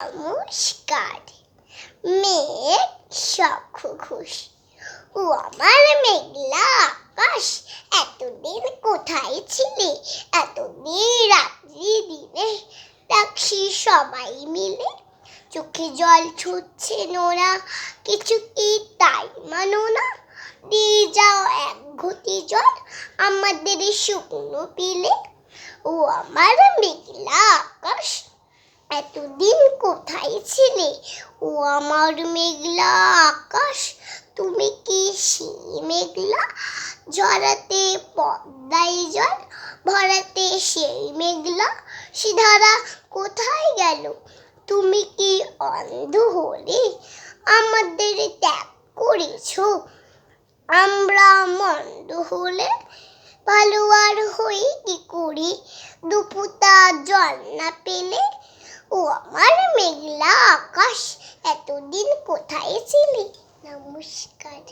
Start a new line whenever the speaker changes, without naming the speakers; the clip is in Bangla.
নমস্কার। মেঘ সখ খুশি ও আমার মেঘলা আকাশ, এতদিন কোথায় ছিলে? এতদিন রাত্রি দিনে ডাকছি সবাই মিলে। চোখে জল ছুটছে নোরা কিছু কি তাই মানো না? দিয়ে যাও এক ঘটি জল আমাদের শুকনো পিলে। ও আমার মেঘলা আকাশ এতদিন কোথায় ছিলে? ও আমার মেঘলা আকাশ, তুমি কি সেই মেঘলা? ঝরাতে পদ্মায় জল, ভরাতে সেই মেঘলা। সিধারা কোথায় গেল? তুমি কি অন্ধ হলে আমাদের ত্যাগ করেছ? আমরা মন্দ হলে ভালো আর হই কি করি? দুপুতা জল না পেলে ও আমার মেঘলা আকাশ এতদিন কোথায় ছিলি? নমস্কার।